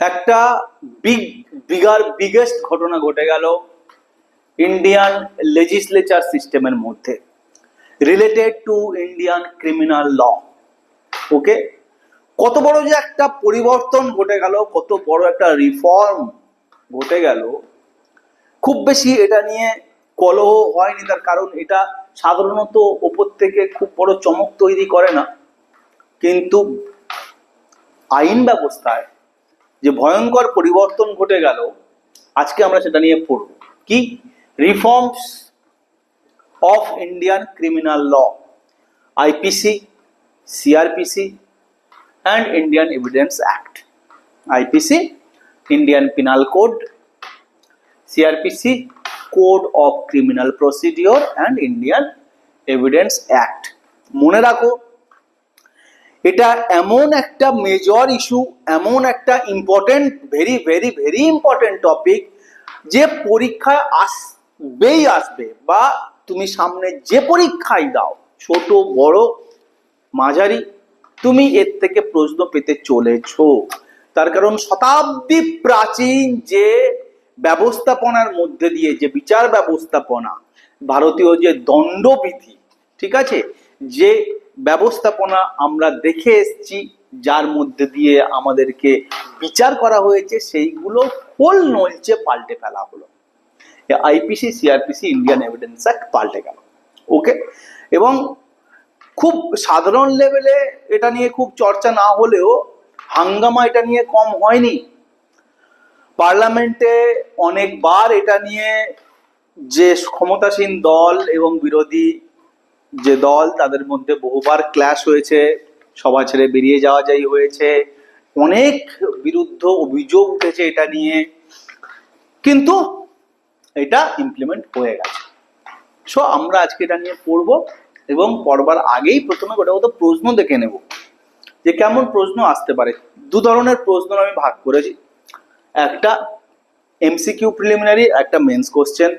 একটা big bigger biggest ঘটনা ঘটে গেল ইন্ডিয়ান লেজিসলেচার সিস্টেমের মধ্যে related to Indian criminal law okay কত বড় যে একটা পরিবর্তন ঘটে গেল, কত বড় একটা রিফর্ম ঘটে গেল, খুব বেশি এটা নিয়ে কলহ হয়নি তার কারণ এটা সাধারণত ওপর থেকে খুব বড় চমক তৈরি করে না। কিন্তু আইন ব্যবস্থায় যে ভয়ঙ্কর পরিবর্তন ঘটে গেল, আজকে আমরা সেটা নিয়ে পড়ব। কি? Reforms of Indian criminal law IPC CrPC and Indian evidence act IPC Indian penal code CrPC code of criminal procedure and Indian evidence act মনে রাখো এটা এমন একটা মেজর ইস্যু এমন একটা important very very very important topic যে পরীক্ষায় আসবেই আসবে বা তুমি সামনে যে পরীক্ষাই দাও, ছোট, বড়, মাঝারি, তুমি এর থেকে প্রশ্ন পেতে চলেছো। তার কারণ শতাব্দী প্রাচীন যে ব্যবস্থাপনার মধ্যে দিয়ে, যে বিচার ব্যবস্থাপনা, ভারতীয় যে দণ্ডবিধি, ঠিক আছে? যে ব্যবস্থাপনা আমরা দেখে এসেছি, যার মধ্যে দিয়ে আমাদেরকে বিচার করা হয়েছে, সেইগুলো হোল নলচে পাল্টে ফেলা হলো। IPC, CrPC, Indian evidence act পাল্টে গেল। ওকে? এবং খুব সাধারণ লেভেলে এটা নিয়ে খুব চর্চা না হলেও হাঙ্গামা এটা নিয়ে কম হয়নি। পার্লামেন্টে অনেকবার এটা নিয়ে যে ক্ষমতাসীন দল এবং বিরোধী যে দল তাদের মধ্যে বহুবার ক্ল্যাশ হয়েছে সভা ছেড়ে বেরিয়ে যাওয়া যাই হয়েছে, অনেক বিরুদ্ধ অভিযোগ উঠেছে এটা নিয়ে। কিন্তু এটা ইমপ্লিমেন্ট হয়ে গেছে। সো আমরা আজকে এটা নিয়ে পড়ব এবং পড়বার আগেই প্রথমে গোটা কত প্রশ্ন দেখে নেব যে কেমন প্রশ্ন আসতে পারে। দু ধরনের প্রশ্ন আমি ভাগ করেছি। একটা এমসিকিউ প্রিলিমিনারি একটা মেন্স কোশ্চেন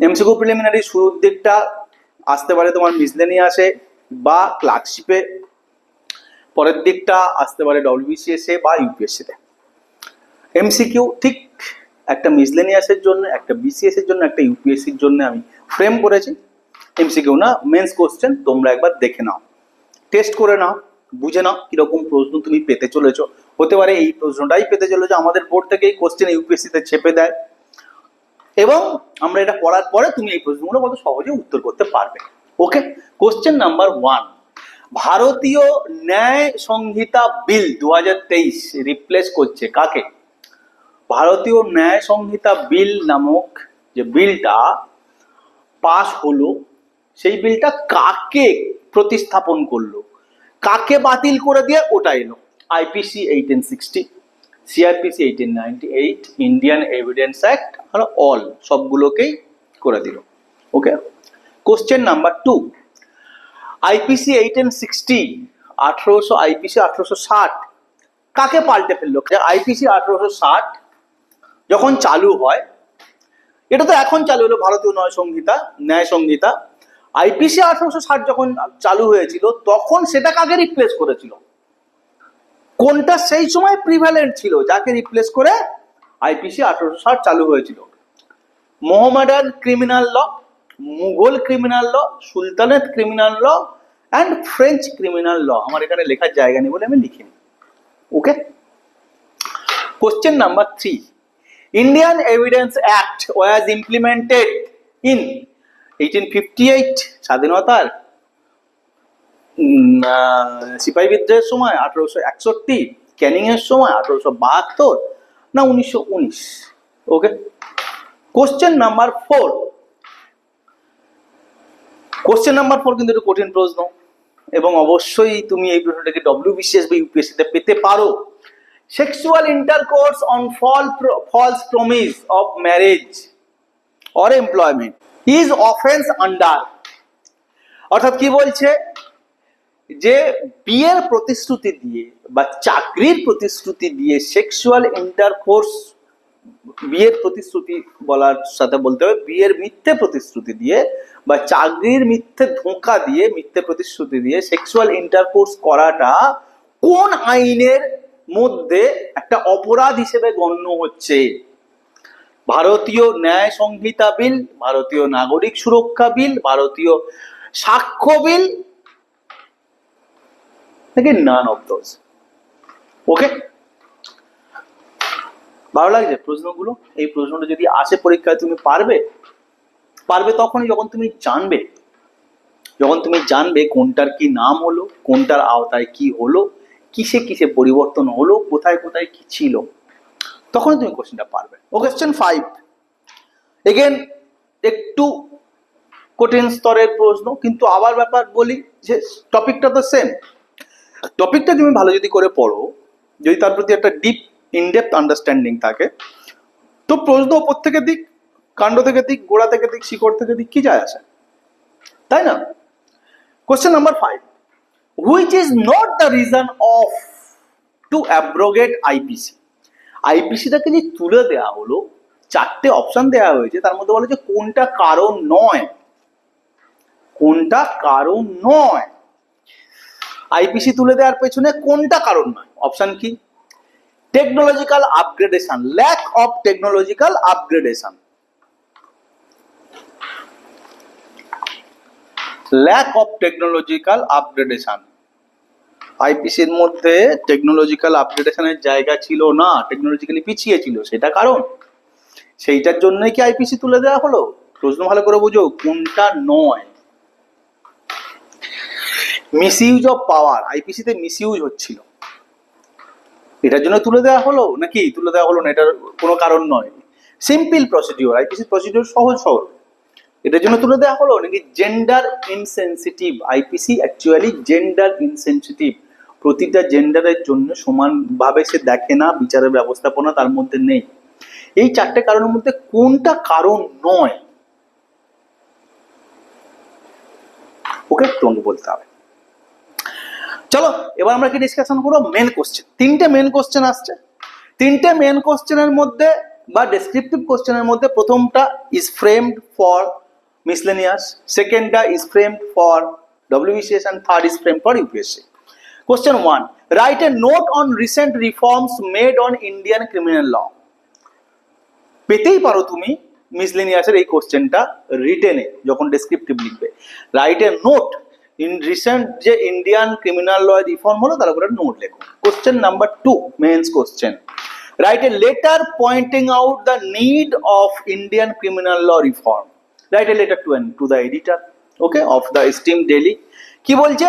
এমসিকিউ প্রিলিমিনারি শুরুর দিকটা আসতে পারে তোমার মিসলেনিয়াসে বা ক্লার্কশিপে, পরের দিকটা আসতে পারে ডব্লিউবিসিএস বা ইউপিএসসিতে এমসিকিউ ঠিক একটা মিসলেনিয়াসের জন্য, একটা বিসিএস এর জন্য, একটা ইউপিএসসির জন্য আমি ফ্রেম করেছি। এমসিকিউ না মেন্স কোশ্চেন তোমরা একবার দেখে নাও। টেস্ট করে নাও, বুঝে নাও কীরকম প্রশ্ন তুমি পেতে চলেছো। হতে পারে এই প্রশ্নটাই পেতে চলেছো। আমাদের বোর্ড থেকে এই কোশ্চেন ইউপিএসসিতে ছেপে দেয়। এবং আমরা এটা পড়ার পরে তুমি এই প্রশ্নগুলো কত সহজে উত্তর করতে পারবে। ওকে কোশ্চেন নাম্বার ওয়ান ভারতীয় ন্যায় সংহিতা বিল দু রিপ্লেস করছে কাকে? ভারতীয় ন্যায় সংহিতা বিল নামক যে বিলটা পাস হলো, সেই বিলটা কাকে প্রতিস্থাপন করল? কাকে বাতিল করে দিয়ে ওটা এলো? IPC eighteen sixty CrPC eighteen ninety eight Indian evidence act আর অল সবগুলোকেই করে দিল। Okay question number two IPC eighteen sixty আঠারোশো আইপিসি আঠারোশো ষাট, কাকে পাল্টে ফেলল? আইপিসি আঠারোশো ষাট যখন চালু হয়, এটা তো এখন চালু হলো, ভারতীয় ন্যায় সংহিতা ন্যায় সংহিতা। আইপিসি আঠারোশো ষাট যখন চালু হয়েছিল, তখন সেটা কাকে রিপ্লেস করেছিল? কোনটা সেই সময় প্রিভ্যালেন্ট ছিল যাকে রিপ্লেস করে আইপিসি আঠারোশো ষাট চালু হয়েছিল? Mohammedan criminal law Mughal criminal law sultanate criminal law and French criminal law আমার এখানে লেখার জায়গা নেই বলে আমি লিখিনি। Okay question number three Indian Evidence Act was implemented in 1858 স্বাধীনতার উম, আহ, সিপাহী বিদ্রোহের সময় আঠারোশো একষট্টি ক্যানিং এর সময় আঠারোশো বাহাত্তর না উনিশশো উনিশ? Okay question number four question number four কিন্তু একটু কঠিন প্রশ্ন। এবং অবশ্যই তুমি এই প্রশ্নটাকে ডব্লিউবিসিএস বা ইউপিএসসিতে পেতে পারো। Sexual intercourse on false, false promise of marriage or employment is offence under অর্থাৎ কি বলছে? যে বিয়ের প্রতিশ্রুতি দিয়ে বা চাকরির প্রতিশ্রুতি দিয়ে সেক্সুয়াল ইন্টারকোর্স বিয়ের প্রতিশ্রুতি বলার সাথে বলতে হবে, বিয়ের মিথ্যে প্রতিশ্রুতি দিয়ে বা চাকরির মিথ্যে ধোঁকা দিয়ে, মিথ্যে প্রতিশ্রুতি দিয়ে সেক্সুয়াল ইন্টারকোর্স করাটা কোন আইনের মধ্যে একটা অপরাধ হিসেবে গণ্য হচ্ছে? ভারতীয় ন্যায় সংহিতা বিল, ভারতীয় নাগরিক সুরক্ষা বিল, ভারতীয় সাক্ষ্য বিল থেকে নান অফ দোজ ওকে ভালো লাগছে প্রশ্নগুলো, এই প্রশ্নটা যদি আসে পরীক্ষায় তুমি পারবে পারবে তখনই যখন তুমি জানবে। যখন তুমি জানবে কোনটার কি নাম হলো, কোনটার আওতায় কি হলো, কিসে কিসে পরিবর্তন হলো, কোথায় কোথায় কি ছিল তখন তুমি কোশ্চেনটা পারবে। ও কোশ্চেন ফাইভ এগেন একটু কঠিন স্তরের প্রশ্ন, কিন্তু আবার ব্যাপার বলি যে টপিকটা তো সেম টপিকটা তুমি ভালো যদি করে পড়ো, যদি তার প্রতি একটা ডিপ ইনডেপথ আন্ডারস্ট্যান্ডিং থাকে, তো প্রশ্ন ওপর থেকে দিক, কাণ্ড থেকে দিক, গোড়া থেকে দিক, শিকড় থেকে দিক, কি যায় আসে? তাই না? Question number five which is not the reason of to abrogate IPC আইপিসিটাকে যে তুলে দেওয়া হলো, চারটে অপশন দেওয়া হয়েছে, তার মধ্যে বলে যে কোনটা কারণ নয়। কোনটা কারণ নয়? আইপিসি তুলে দেওয়ার পেছনে কোনটা কারণ নয়? অপশন কি? Technological upgradation lack of technological upgradation lack of technological upgradation আইপিসির মধ্যে টেকনোলজিক্যাল আপগ্রেডেশনের জায়গা ছিল না টেকনোলজিক্যালি পিছিয়ে ছিল, সেটা কারণ? সেইটার জন্যই কি আইপিসি তুলে দেওয়া হলো? প্রশ্ন ভালো করে বুঝো, কোনটা নয়? মিসইউজ অফ পাওয়ার আইপিসিতে মিসইউজ হচ্ছিল। এটার জন্য তুলে দেওয়া হলো নাকি? তুলে দেওয়া হলো না, এটার কোনো কারণ নয়। সিম্পল প্রসিডিওর আইপিসি প্রসিডিওর সহজ সহজ এটার জন্য তুলে দেওয়া হলো নাকি gender insensitive IPC actually gender insensitive প্রতিটা জেন্ডারের জন্য সমানভাবে সে দেখে না, বিচারের ব্যবস্থাপনা তার মধ্যে নেই। এই চারটে কারণের মধ্যে কোনটা কারণ নয়? ওকে তোমাকে বলতে হবে। চলো, এবার আমরা কি ডিসকাশন করব? মেন কোশ্চেন তিনটে মেন কোশ্চেন আসছে। তিনটে মেন কোশ্চেনের মধ্যে বা ডেসক্রিপটিভ কোশ্চেনের মধ্যে প্রথমটা is framed for miscellaneous সেকেন্ডটা is framed for WBCS and third is framed for UPSC question one write a note on recent reforms made on Indian criminal law পেতেই পারো তুমি মিসলেনিয়াসের এই কোশ্চেনটা রিটেনে যখন ডেসক্রিপটিভ লিখবে। Write a note in recent যে Indian criminal law reform হলো, তার উপরে নোট লেখো। Question number two mains question write a letter pointing out the need of Indian criminal law reform write a letter to to the editor okay of the steam daily কি বলছে?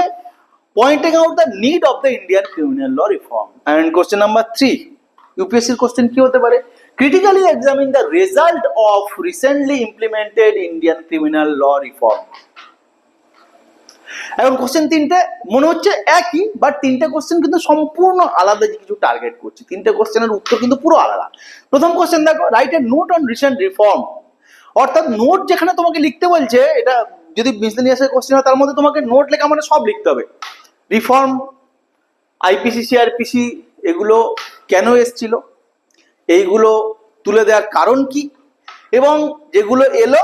Pointing out the need of the Indian criminal law reform and question number three ইউপিএসসির question কি হতে পারে? Critically examine the result of recently implemented Indian criminal law reform. এখন question তিনটে, মনে হচ্ছে একই বাট তিনটে কোশ্চেন কিন্তু সম্পূর্ণ আলাদা কিছু টার্গেট করছে। তিনটে কোশ্চেনের উত্তর কিন্তু পুরো আলাদা। প্রথম কোশ্চেন দেখো write a note on recent reform অর্থাৎ নোট যেখানে তোমাকে লিখতে বলছে, এটা যদি বিজনেসের কোশ্চেন হয়, তার মধ্যে তোমাকে নোট লেখা মানে সব লিখতে হবে। রিফর্ম আইপিসি সিআরপিসি এগুলো কেন এসছিল? এইগুলো তুলে দেওয়ার কারণ কি? এবং যেগুলো এলো,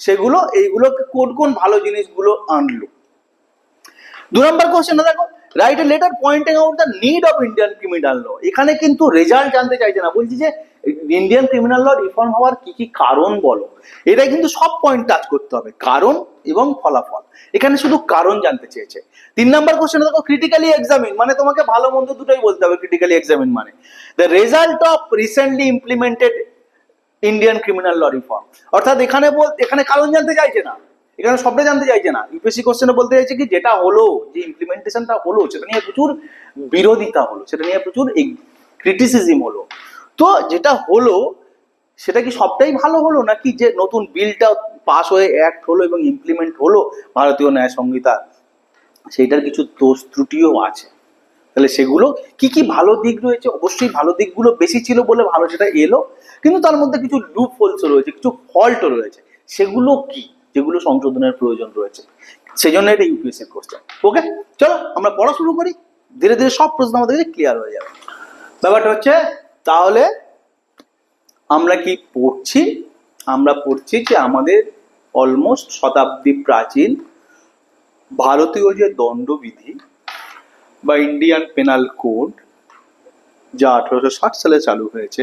সেগুলো এইগুলো কোন কোন ভালো জিনিসগুলো আনলো? দু নম্বর কোশ্চেন দেখো right a letter pointing out the need of Indian criminal law এখানে কিন্তু রেজাল্ট জানতে চাইছে না। বলছি যে ইন্ডিয়ান ক্রিমিনাল ল রিফর্ম হওয়ার কি কি কারণ বলো? এটা কিন্তু সব পয়েন্ট টাচ করতে হবে। কারণ এবং ফলাফল। এখানে শুধু কারণ জানতে চেয়েছে। তিন নম্বর কোশ্চেন দেখো ক্রিটিক্যালি এক্সামিন মানে তোমাকে ভালো মন্দ দুটোই বলতে হবে ক্রিটিক্যালি এক্সামিন মানে। The result of recently implemented Indian criminal law reform অর্থাৎ এখানে বল, এখানে কারণ জানতে চাইছে না। এখানে সবটা জানতে চাইছে না। ইউপিএসসি কোশ্চেনে বলতে চাইছে কি, যেটা হলো, যে ইমপ্লিমেন্টেশনটা হলো, সেটা নিয়ে প্রচুর বিরোধিতা হলো, সেটা নিয়ে প্রচুর ক্রিটিসিজম হলো। তো যেটা হলো, সেটা কি সবটাই ভালো হলো নাকি যে নতুন বিলটা পাস হয়ে অ্যাক্ট হলো এবং ইমপ্লিমেন্ট হলো ভারতীয় ন্যায় সংহিতা? সেইটার কিছু দোষ ত্রুটিও আছে। তাহলে সেগুলো কি কি ভালো দিক রয়েছে? অবশ্যই ভালো দিকগুলো বেশি ছিল বলে ভালো সেটা এলো, কিন্তু তার মধ্যে কিছু লুপ হোলসও রয়েছে, কিছু ফল্টও রয়েছে। সেগুলো কি? যেগুলো সংশোধনের প্রয়োজন রয়েছে। সেই জন্য এটা ইউপিএসসির কোশ্চেন ওকে চলো, আমরা পড়া শুরু করি। ধীরে ধীরে সব প্রশ্ন আমাদের ক্লিয়ার হয়ে যাবে। ব্যাপারটা হচ্ছে, তাহলে আমরা কি পড়ছি? আমরা পড়ছি যে আমাদের অলমোস্ট শতাব্দী প্রাচীন ভারতীয় যে দণ্ডবিধি বা ইন্ডিয়ান পেনাল কোড যা আঠারোশো ষাট সালে চালু হয়েছে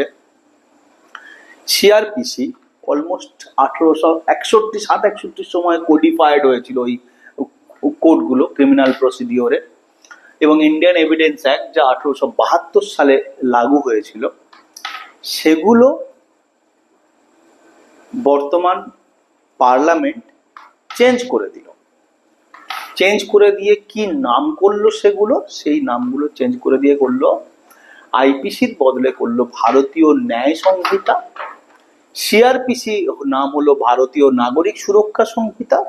সিআরপিসি অলমোস্ট আঠেরোশো, একষট্টি, সাত একষট্টির সময় কোডিফাইড হয়েছিল ওই কোডগুলো ক্রিমিনাল প্রসিডিওরে এবং ইন্ডিয়ান এভিডেন্স অ্যাক্ট যা আঠেরোশো বাহাত্তর সালে লাগু হয়েছিল, সেগুলো বর্তমান পার্লামেন্ট চেঞ্জ করে দিল। চেঞ্জ করে দিয়ে কি নাম করল সেগুলো? সেই নামগুলো চেঞ্জ করে দিয়ে করল আইপিসির বদলে করল ভারতীয় ন্যায় সংহিতা। সিআরপিসি নাম হলো ভারতীয় নাগরিক সুরক্ষা সংহিতা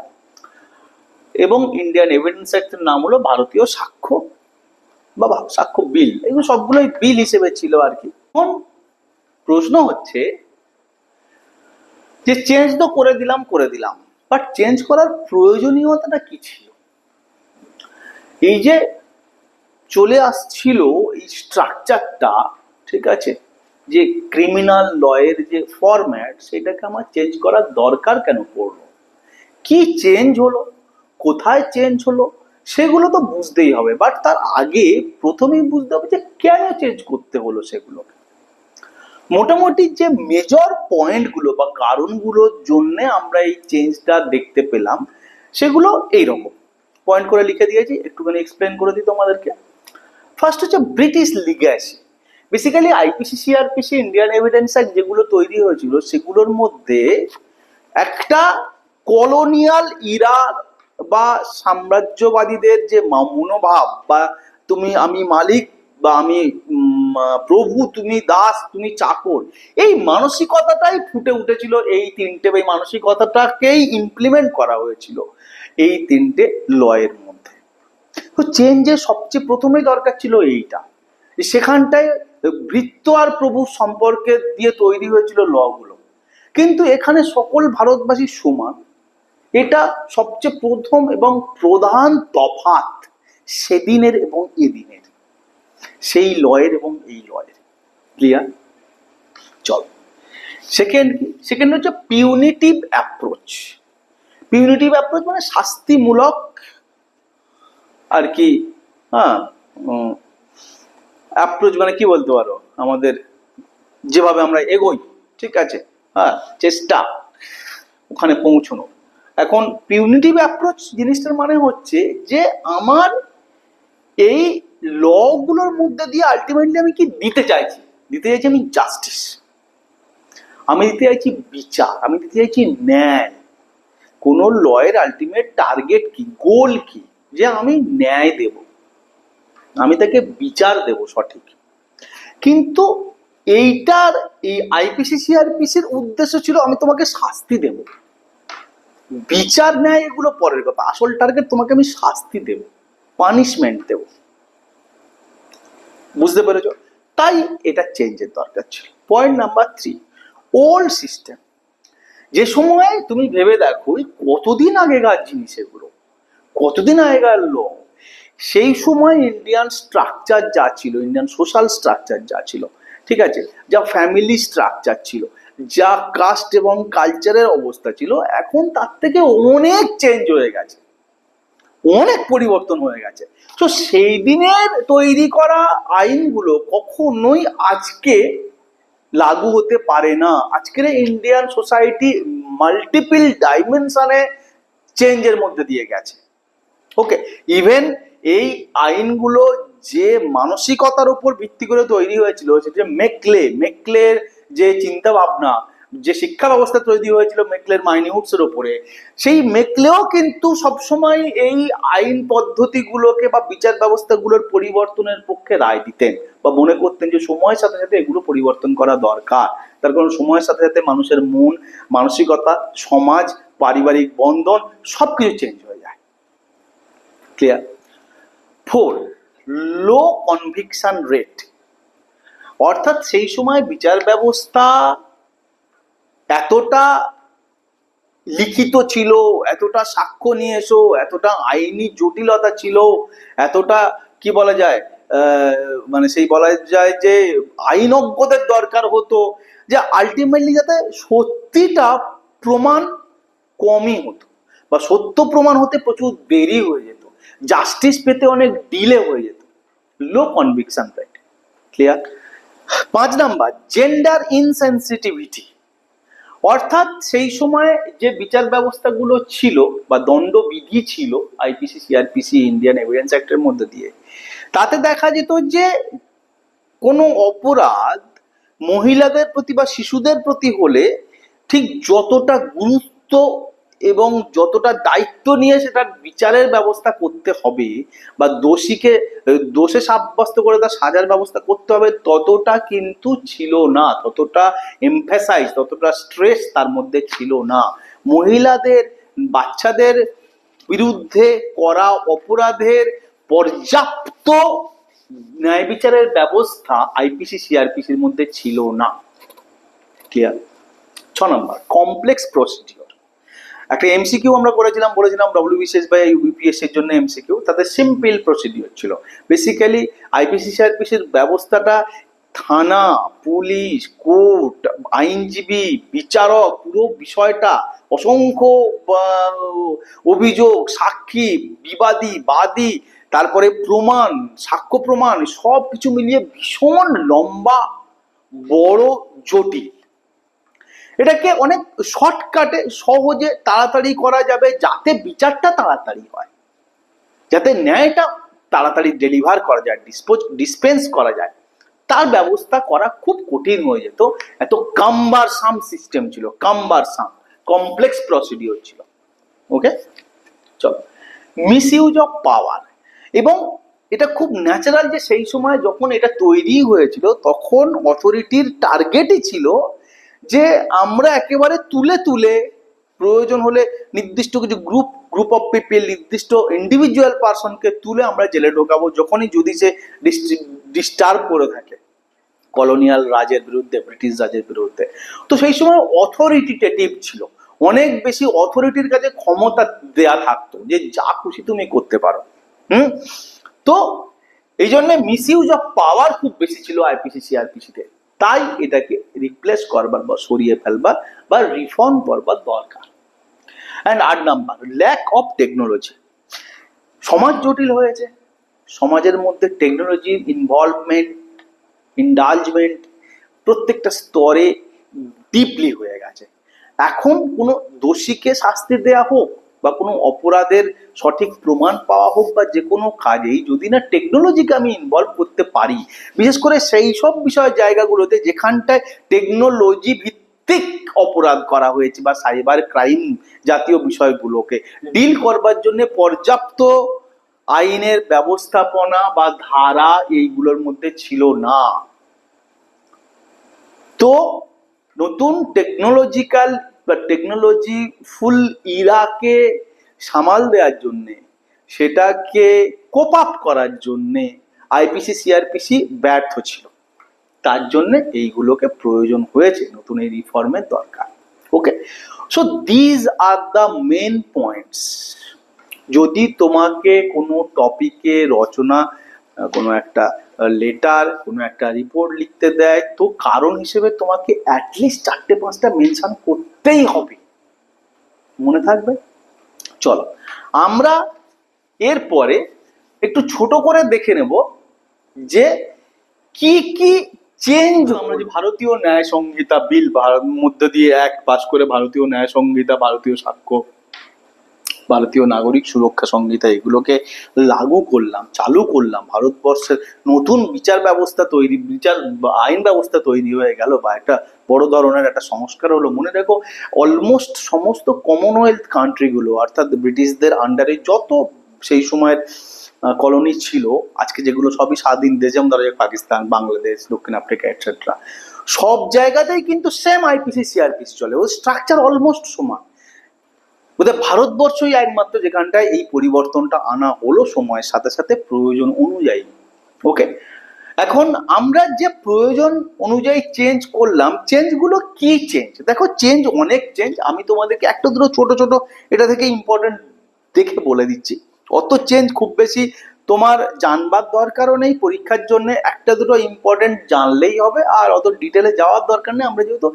এবং ইন্ডিয়ান এভিডেন্স অ্যাক্টের নাম হলো ভারতীয় সাক্ষ্য বা সাক্ষ্য বিল। এগুলো সবগুলোই বিল হিসেবে ছিল আর কি। এখন প্রশ্ন হচ্ছে যে চেঞ্জ তো করে দিলাম করে দিলাম। বাট চেঞ্জ করার প্রয়োজনীয়তাটা কি ছিল? এই যে চলে আসছিল এই স্ট্রাকচারটা ঠিক আছে? যে ক্রিমিনাল লয়ের যে ফরম্যাট সেটাকে আমার চেঞ্জ করার দরকার কেন পড়ল? কি চেঞ্জ হলো? কোথায় চেঞ্জ হলো? সেগুলো তো বুঝতেই হবে। বাট তার আগে প্রথমেই বুঝতে হবে যে কেন চেঞ্জ করতে হলো সেগুলোকে। মোটামুটি যে মেজর পয়েন্টগুলো বা কারণগুলোর জন্য আমরা এই চেঞ্জটা দেখতে পেলাম, সেগুলো এইরকম। পয়েন্ট করে লিখে দিয়েছি, একটুখানি এক্সপ্লেন করে দিই তোমাদেরকে। ফার্স্ট হচ্ছে British legacy basically IPC CrPC Indian evidence act যেগুলো তৈরি হয়েছিল, সেগুলোর মধ্যে একটা কলোনিয়াল ইরার বা সাম্রাজ্যবাদীদের যে মনোভাব বা তুমি আমি মালিক বা আমি প্রভু, তুমি দাস, তুমি চাকর, এই মানসিকতাটাই ফুটে উঠেছিল। এই তিনটে, এই মানসিকতাটাকেই ইমপ্লিমেন্ট করা হয়েছিল এই তিনটে লয়ের মধ্যে। তো চেঞ্জের সবচেয়ে প্রথমেই দরকার ছিল এইটা। সেখানটায় ভৃত্য আর প্রভু সম্পর্কে দিয়ে তৈরি হয়েছিল লগুলো। কিন্তু এখানে সকল ভারতবাসী সমান, এটা সবচেয়ে প্রথম এবং প্রধান তফাত সেদিনের এবং এদিনের। সেই লয়ের এবং এই লয়ের। ক্লিয়ার? চল। সেকেন্ড কি সেকেন্ড হচ্ছে পিউনিটিভ অ্যাপ্রোচ পিউনিটিভ অ্যাপ্রোচ মানে শাস্তিমূলক আর কি হ্যাঁ অ্যাপ্রোচ মানে কি বলতে পারো? আমাদের যেভাবে আমরা এগোই, ঠিক আছে? হ্যাঁ চেষ্টা, ওখানে পৌঁছানো। এখন পিউনিটিভ অ্যাপ্রোচ জিনিসটার মানে হচ্ছে যে আমার এই লগুলোর মধ্যে দিয়ে আলটিমেটলি আমি কি দিতে চাইছি? দিতে চাইছি আমি জাস্টিস আমি দিতে চাইছি বিচার, আমি দিতে চাইছি ন্যায়। কোনো লয়ের আলটিমেট টার্গেট কি গোল কি, যে আমি ন্যায় দেব। আমি তাকে বিচার দেব সঠিক। কিন্তু এইটার, এই আইপিসি সিআরপিসির উদ্দেশ্য ছিল আমি তোমাকে শাস্তি দেব। বিচার নেয় এগুলো পরের কথা। আসল টার্গেট তোমাকে আমি শাস্তি দেব পানিশমেন্ট দেব। বুঝতে পেরেছ? তাই এটা চেঞ্জের দরকার ছিল। Point number three old system যে সময় তুমি ভেবে দেখো কতদিন আগেকার জিনিস এগুলো? কতদিন আগেকার ল সেই সময় ইন্ডিয়ান স্ট্রাকচার যা ছিল ইন্ডিয়ান সোশ্যাল স্ট্রাকচার যা ছিল, ঠিক আছে? যা ফ্যামিলি স্ট্রাকচার ছিল, যা কাস্ট এবং কালচারের অবস্থা ছিল, এখন তার থেকে অনেক চেঞ্জ হয়ে গেছে। অনেক পরিবর্তন হয়ে গেছে। তো সেই দিনের তৈরি করা আইনগুলো কখনোই আজকে লাগু হতে পারে না। আজকের ইন্ডিয়ান সোসাইটি মাল্টিপল ডাইমেনশনে চেঞ্জের মধ্যে দিয়ে গেছে। ওকে ইভেন এই আইনগুলো যে মানসিকতার উপর ভিত্তি করে তৈরি হয়েছিল, সেটা মেকলে, মেকলের যে চিন্তা ভাবনা যে শিক্ষা ব্যবস্থা তৈরি হয়েছিল মেকলের মাইনিউটস এর উপরে, সেই মেকলেও কিন্তু সবসময় এই আইন পদ্ধতিগুলোকে বা বিচার ব্যবস্থাগুলোর পরিবর্তনের পক্ষে রায় দিতেন বা মনে করতেন যে সময়ের সাথে সাথে এগুলো পরিবর্তন করা দরকার। তার কারণ সময়ের সাথে সাথে মানুষের মন, মানসিকতা, সমাজ, পারিবারিক বন্ধন সবকিছু চেঞ্জ হয়ে যায়। Clear four low conviction rate অর্থাৎ সেই সময় বিচার ব্যবস্থা এতটা লিখিত ছিল, এতটা সাক্ষ্য নিয়ে এসো, এতটা আইনি জটিলতা ছিল, এতটা, কি বলা যায় মানে সেই বলা যায় যে আইনজ্ঞদের দরকার হতো, যে আলটিমেটলি যাতে সত্যিটা প্রমাণ কমই হতো বা সত্য প্রমাণ হতে প্রচুর দেরি হয়ে যেত। জাস্টিস পেতে অনেক ডিলে হয়ে যেত। লো কনভিকশন রেট ক্লিয়ার পাঁচ নাম্বার জেন্ডার ইনসেন্সিটিভিটি অর্থাৎ সেই সময় যে বিচার ব্যবস্থাগুলো ছিল বা দণ্ডবিধি ছিল আইপিসি সিআরপিসি ইন্ডিয়ান এভিডেন্স অ্যাক্টের মধ্যে দিয়ে, তাতে দেখা যেত যে কোনো অপরাধ মহিলাদের প্রতি বা শিশুদের প্রতি হলে ঠিক যতটা গুরুত্ব এবং যতটা দায়িত্ব নিয়ে সেটার বিচারের ব্যবস্থা করতে হবে বা দোষীকে, দোষে সাব্যস্ত করে তার সাজার ব্যবস্থা করতে হবে, ততটা কিন্তু ছিল না, ততটা এমফেসাইজ ততটা স্ট্রেস তার মধ্যে ছিল না। মহিলাদের, বাচ্চাদের বিরুদ্ধে করা অপরাধের পর্যাপ্ত ন্যায় বিচারের ব্যবস্থা আইপিসি সিআরপিসির মধ্যে ছিল না। ক্লিয়ার ছ নম্বর কমপ্লেক্স প্রসিডিওর একটা এমসিকিউ আমরা করেছিলাম, বলেছিলাম ডব্লিউবিসিএস বা ইউপিএস এর জন্য এমসিকিউ তাদের সিম্পল প্রসিডিওর ছিল। বেসিক্যালি আইপিসি সিআরপিসির ব্যবস্থাটা থানা, পুলিশ, কোর্ট, আইনজীবী, বিচারক, পুরো বিষয়টা, অসংখ্য অভিযোগ, সাক্ষী, বিবাদী, বাদী, তারপরে প্রমাণ, সাক্ষ্য প্রমাণ সব কিছু মিলিয়ে ভীষণ লম্বা, বড়, জটিল। এটাকে অনেক শর্টকাটে সহজে তাড়াতাড়ি করা যাবে যাতে বিচারটা তাড়াতাড়ি হয়। যাতে ন্যায়টা তাড়াতাড়ি ডেলিভার করা যায় ডিসপোজ ডিসপেন্স করা যায়। তার ব্যবস্থা করা খুব কঠিন হয়ে যেত। এত কাম্বার সাম সিস্টেম ছিল কাম্বার সাম কমপ্লেক্স প্রসিডিওর ছিল। ওকে চলো। মিস ইউজ অফ পাওয়ার এবং এটা খুব ন্যাচারাল যে সেই সময় যখন এটা তৈরি হয়েছিল, তখন অথরিটির টার্গেটই ছিল যে আমরা একেবারে তুলে তুলে প্রয়োজন হলে নির্দিষ্ট কিছু গ্রুপ গ্রুপ অফ পিপল নির্দিষ্ট ইন্ডিভিজুয়াল পার্সনকে তুলে আমরা জেলে ঢোকাবো যখনই যদি সে ডিস্টার্ব করে থাকে। কলোনিয়াল রাজের বিরুদ্ধে, ব্রিটিশ রাজের বিরুদ্ধে। তো সেই সময় অথরিটিটেটিভ ছিল। অনেক বেশি অথরিটির কাছে ক্ষমতা দেয়া থাকতো যে যা খুশি তুমি করতে পারো। হুম? তো এই জন্য মিসইউজ অফ পাওয়ার খুব বেশি ছিল আইপিসি সিআরপিসিতে তাই এটাকে রিপ্লেস করবার বা সরিয়ে ফেলবার বা রিফর্ম করবার দরকার। অ্যান্ড আট নাম্বার ল্যাক অফ টেকনোলজি সমাজ জটিল হয়েছে। সমাজের মধ্যে টেকনোলজির ইনভলভমেন্ট ইন্ডালজমেন্ট প্রত্যেকটা স্তরে ডিপলি হয়ে গেছে। এখন কোনো দোষীকে শাস্তি দেয়া হোক বা কোনো অপরাধের সঠিক প্রমাণ পাওয়া হোক বা যে কোনো কাজেই যদি না টেকনোলজিকে আমি ইনভলভ করতে পারি, বিশেষ করে সেই সব বিষয় জায়গাগুলোতে যেখানটায় টেকনোলজি ভিত্তিক অপরাধ করা হয়েছে বা সাইবার ক্রাইম জাতীয় বিষয়গুলোকে ডিল করবার জন্য পর্যাপ্ত আইনের ব্যবস্থাপনা বা ধারা এইগুলোর মধ্যে ছিল না। তো নতুন টেকনোলজিক্যাল বা টেকনোলজি ফুল ইরাকে সামাল দেওয়ার জন্যে, সেটাকে কোপ আপ করার জন্যে আইপিসি সিআরপিসি ব্যর্থ ছিল। তার জন্য এইগুলোকে প্রয়োজন হয়েছে, নতুন এই রিফর্মের দরকার। Okay so these are the main points যদি তোমাকে কোনো টপিকে রচনা কোনো একটা লেটার কোনো একটা রিপোর্ট লিখতে দেয়। তো কারণ হিসেবে তোমাকে অ্যাটলিস্ট চারটে, পাঁচটা মেনশন করতেই হবে। মনে থাকবে? চলো, আমরা এরপরে একটু ছোট করে দেখে নেব যে কি কি চেঞ্জ আমরা যে ভারতীয় ন্যায় সংহিতা বিল মধ্য দিয়ে এক পাস করে ভারতীয় ন্যায় সংহিতা, ভারতীয় সাক্ষ্য ভারতীয় নাগরিক সুরক্ষা সংহিতা এগুলোকে লাগু করলাম, চালু করলাম। ভারতবর্ষের নতুন বিচার ব্যবস্থা তৈরি, বিচার আইন ব্যবস্থা তৈরি হয়ে গেল বা একটা বড় ধরনের একটা সংস্কার হলো। মনে রেখো অলমোস্ট সমস্ত কমনওয়েলথ কান্ট্রিগুলো অর্থাৎ ব্রিটিশদের আন্ডারে যত সেই সময়ের কলোনি ছিল, আজকে যেগুলো সবই স্বাধীন দেশ, যেমন ধরো যে পাকিস্তান, বাংলাদেশ, দক্ষিণ আফ্রিকা এটসেট্রা সব জায়গাতেই কিন্তু সেম আইপিসি সিআরপিসি চলে। ও স্ট্রাকচার অলমোস্ট সমান। বোধহয় ভারতবর্ষই একমাত্র যেখানটায় এই পরিবর্তনটা আনা হলো সময়ের সাথে সাথে প্রয়োজন অনুযায়ী। ওকে এখন আমরা যে প্রয়োজন অনুযায়ী চেঞ্জ করলাম চেঞ্জগুলো কি চেঞ্জ দেখো চেঞ্জ অনেক চেঞ্জ আমি তোমাদেরকে একটা দুটো ছোট ছোট এটা থেকে ইম্পর্টেন্ট দেখে বলে দিচ্ছি। অত চেঞ্জ খুব বেশি তোমার জানবার দরকারও নেই, পরীক্ষার জন্য একটা দুটো ইম্পর্টেন্ট জানলেই হবে, আর অত ডিটেলে যাওয়ার দরকার নেই, আমরা যেহেতু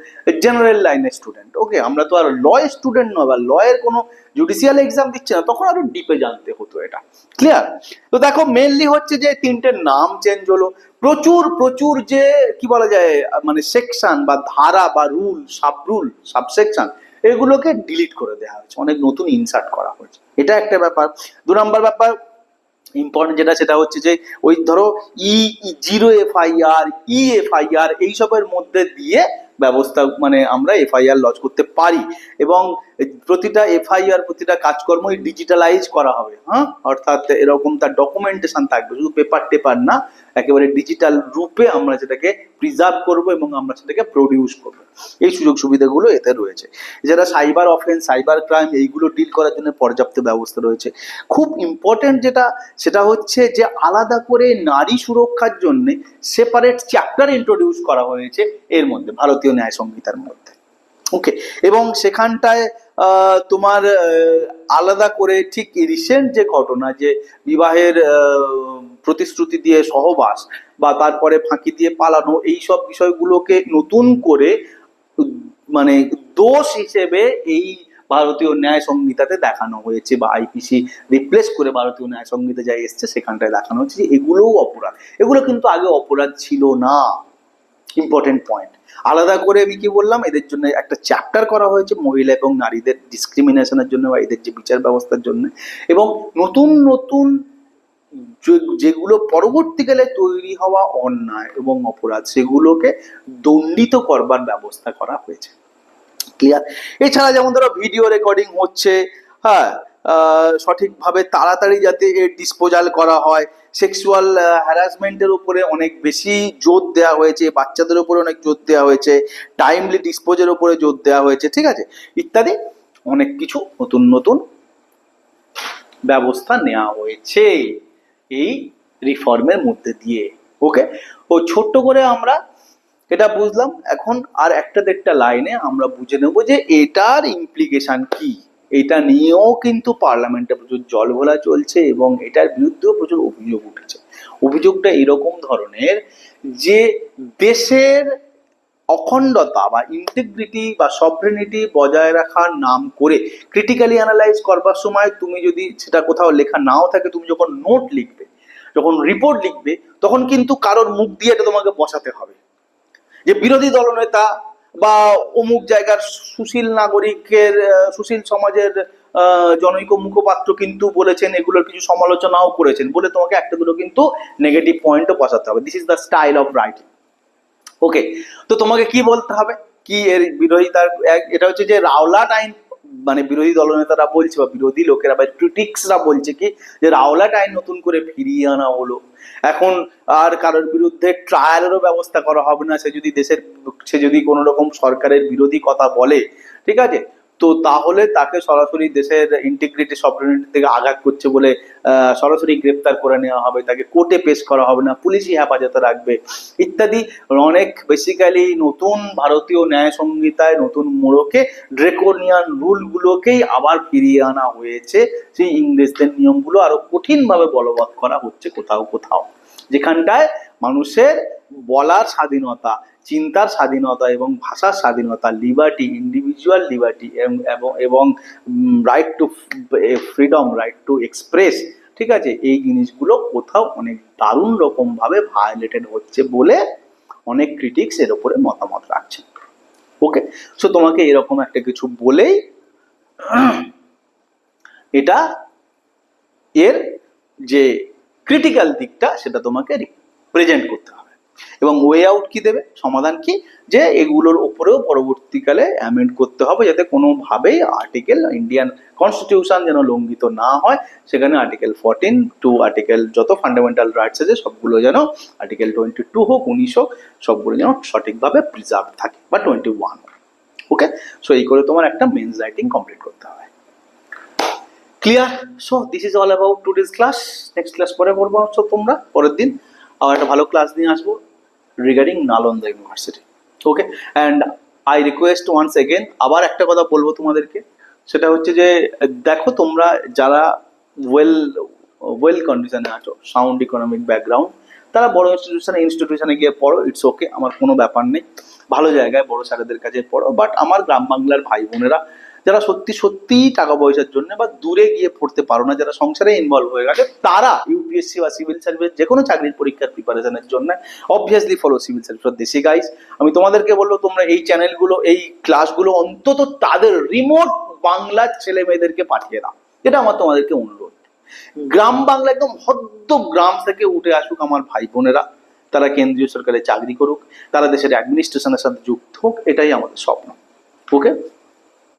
জেনারেল লাইনের স্টুডেন্ট ওকে আমরা তো আর ল স্টুডেন্ট নয়, বা লয়ের কোনো জুডিশিয়াল এক্সাম দিচ্ছে না, তখন আরও ডিপে জানতে হতো এটা। ক্লিয়ার তো দেখো মেনলি হচ্ছে যে তিনটে নাম চেঞ্জ হলো। প্রচুর প্রচুর যে, কি বলা যায় মানে সেকশন বা ধারা বা রুল সাব রুল সাবসেকশন এগুলোকে ডিলিট করে দেওয়া হয়েছে। অনেক নতুন ইনসার্ট করা হয়েছে। এটা একটা ব্যাপার। দু নম্বর ব্যাপার ইম্পর্টেন্ট যেটা সেটা হচ্ছে যে, ওই ধরো e zero FIR e FIR এইসবের মধ্যে দিয়ে ব্যবস্থা মানে আমরা এফআইআর লজ করতে পারি। এবং প্রতিটা এফআইআর প্রতিটা কাজকর্মই ডিজিটালাইজ করা হবে হ্যাঁ? অর্থাৎ এরকম তার ডকুমেন্টেশন থাকবে, শুধু পেপার টেপার না একেবারে ডিজিটাল রূপে আমরা সেটাকে প্রিজার্ভ করব এবং আমরা সেটাকে প্রডিউস করব। এই সুযোগ সুবিধাগুলো এতে রয়েছে। এছাড়া সাইবার অফেন্স সাইবার ক্রাইম এইগুলো ডিল করার জন্য পর্যাপ্ত ব্যবস্থা রয়েছে। খুব ইম্পর্টেন্ট যেটা, সেটা হচ্ছে যে আলাদা করে নারী সুরক্ষার জন্য সেপারেট চ্যাপ্টার ইন্ট্রোডিউস করা হয়েছে এর মধ্যে, ভারতীয় ন্যায় সংহিতার মধ্যে। ওকে এবং সেখানটায় তোমার আলাদা করে ঠিক রিসেন্ট যে ঘটনা যে বিবাহের প্রতিশ্রুতি দিয়ে সহবাস বা তারপরে ফাঁকি দিয়ে পালানো এই সব বিষয়গুলোকে নতুন করে মানে দোষ হিসেবে এই ভারতীয় ন্যায় সংহিতাতে দেখানো হয়েছে বা আইপিসি রিপ্লেস করে ভারতীয় ন্যায় সংহিতা যা এসছে সেখানটায় দেখানো হচ্ছে যে এগুলোও অপরাধ। এগুলো কিন্তু আগে অপরাধ ছিল না। ইম্পর্টেন্ট পয়েন্ট আলাদা করে আমি কি বললাম? এদের জন্য একটা চ্যাপ্টার করা হয়েছে মহিলা এবং নারীদের ডিসক্রিমিনেশনের জন্য বা এদের যে বিচার ব্যবস্থার জন্য। এবং নতুন নতুন যেগুলো পরবর্তীকালে তৈরি হওয়া অন্যায় এবং অপরাধ, সেগুলোকে দণ্ডিত করবার ব্যবস্থা করা হয়েছে। ক্লিয়ার এছাড়া যেমন ধরো ভিডিও রেকর্ডিং হচ্ছে হ্যাঁ সঠিকভাবে তাড়াতাড়ি যাতে এর ডিসপোজাল করা হয়। সেক্সুয়াল হ্যারাসমেন্টের উপরে অনেক বেশি জোর দেওয়া হয়েছে, বাচ্চাদের উপরে অনেক জোর দেওয়া হয়েছে টাইমলি ডিসপোজের উপরে জোর দেওয়া হয়েছে, ঠিক আছে? ইত্যাদি অনেক কিছু নতুন নতুন ব্যবস্থা নেওয়া হয়েছে। এই রিফর্মের মধ্যে দিয়ে ওকে ও ছোট্ট করে আমরা এটা বুঝলাম। এখন আর একটা দেড়টা লাইনে আমরা বুঝে নেব যে এটার ইমপ্লিকেশন কি। এটা নিয়েও কিন্তু পার্লামেন্টে প্রচুর জল ঘোলা চলছে এবং এটার বিরুদ্ধেও প্রচুর অভিযোগ উঠেছে। অভিযোগটা এরকম ধরনের যে দেশের অখণ্ডতা বা ইন্টিগ্রিটি বা সভরেনিটি বজায় রাখার নাম করে ক্রিটিক্যালি অ্যানালাইজ করবার সময় তুমি যদি সেটা কোথাও লেখা নাও থাকে, তুমি যখন নোট লিখবে, যখন রিপোর্ট লিখবে, তখন কিন্তু কারোর মুখ দিয়ে এটা তোমাকে বসাতে হবে। যে বিরোধী দলনেতা বা অমুক জায়গার সুশীল নাগরিকের সুশীল সমাজের জনৈক মুখপাত্র কিন্তু বলেছেন এগুলোর কিছু সমালোচনাও করেছেন, বলে তোমাকে একটা দুটো কিন্তু নেগেটিভ পয়েন্টও বসাতে হবে। This is the style of writing okay তো তোমাকে কি বলতে হবে? কি এর বিরোধিতার এটা হচ্ছে যে রাওলাট আইন মানে বিরোধী দলনেতারা বলছে বা বিরোধী লোকেরা বা ক্রিটিক্সরা বলছে কি, যে রাওলাট আইন নতুন করে ফিরিয়ে আনা হলো। এখন আর কারোর বিরুদ্ধে ট্রায়ালেরও ব্যবস্থা করা হবে না। সে যদি দেশের, সে যদি কোনো রকম সরকারের বিরোধী কথা বলে, ঠিক আছে? তো তাহলে তাকে সরাসরি দেশের ইন্টিগ্রিটি সফটওয়্যার থেকে আঘাত করছে বলে সরাসরি গ্রেপ্তার করে নেওয়া হবে, তাকে কোর্টে পেশ করা হবে না, পুলিশি হেফাজতে রাখবে ইত্যাদি। অনেক বেসিক্যালি নতুন ভারতীয় ন্যায় সংহিতায় নতুন মোড়কে ড্রেকোনিয়ান রুলগুলোকেই আবার ফিরিয়ে আনা হয়েছে। সেই ইংরেজদের নিয়মগুলো আরও কঠিনভাবে বলবৎ করা হচ্ছে কোথাও কোথাও। যেখানটায় মানুষের বলার স্বাধীনতা চিন্তার স্বাধীনতা এবং ভাষার স্বাধীনতা লিবার্টি ইন্ডিভিজুয়াল লিবার্টি এবং right to freedom right to express ঠিক আছে? এই জিনিসগুলো কোথাও অনেক দারুণ রকম ভাবে ভায়োলেটেড হচ্ছে বলে অনেক ক্রিটিক্স এর উপরে মতামত রাখছেন। ওকে সো তোমাকে এরকম একটা কিছু বলেই এটা এর যে ক্রিটিক্যাল দিকটা সেটা তোমাকে প্রেজেন্ট করতে হবে। এবং ওয়ে আউট কি দেবে? সমাধান কি? যে এগুলোর উপরেও পরবর্তীকালে অ্যামেন্ড করতে হবে যাতে কোনোভাবেই আর্টিকেল ইন্ডিয়ান কনস্টিটিউশন যেন লঙ্ঘিত না হয়। সেখানে আর্টিকেল ফোরটিন টু আর্টিকেল যত ফান্ডামেন্টাল রাইটস আছে সবগুলো যেন আর্টিকেল টোয়েন্টি টু হোক, উনিশ হোক, সবগুলো যেন সঠিকভাবে প্রিজার্ভ থাকে বা টোয়েন্টি ওয়ান ওকে সো এই করে তোমার একটা মেন্স রাইটিং কমপ্লিট করতে হবে। Clear so this is all about to today's class next class পরে পড়ব। তোমরা পরের দিন আবার একটা ভালো ক্লাস নিয়ে আসব। Regarding Nalanda university okay and I request once again আবার একটা কথা বলব তোমাদেরকে। সেটা হচ্ছে যে, দেখো তোমরা যারা ওয়েল ওয়েল কন্ডিশনে আছো সাউন্ড ইকোনমিক ব্যাকগ্রাউন্ড তারা বড় ইনস্টিটিউশনে ইনস্টিটিউশনে গিয়ে পড়ো ইটস ওকে আমার কোনো ব্যাপার নেই। ভালো জায়গায় বড় স্যারেদের কাছে পড়ো বাট আমার গ্রাম বাংলার ভাই বোনেরা যারা সত্যি সত্যি টাকা পয়সার জন্য বা দূরে গিয়ে পড়তে পারো না, যারা সংসারে ইনভলভ হয়ে গেছে, তারা ইউপিএসসি বা সিভিল সার্ভিস যে কোনো চাকরির পরীক্ষার প্রিপারেশনের জন্য অবভিয়াসলি ফলো সিভিল সার্ভিস দেশি গাইস আমি তোমাদেরকে বলব, তোমরা এই চ্যানেলগুলো এই ক্লাসগুলো অন্তত তাদের রিমোট বাংলার ছেলে মেয়েদেরকে পাঠিয়ে দাও। এটা আমার তোমাদেরকে অনুরোধ। গ্রাম বাংলা একদম হদ্দ গ্রাম থেকে উঠে আসুক আমার ভাই বোনেরা। তারা কেন্দ্রীয় সরকারে চাকরি করুক, তারা দেশের অ্যাডমিনিস্ট্রেশনের সাথে যুক্ত হোক, এটাই আমাদের স্বপ্ন। ওকে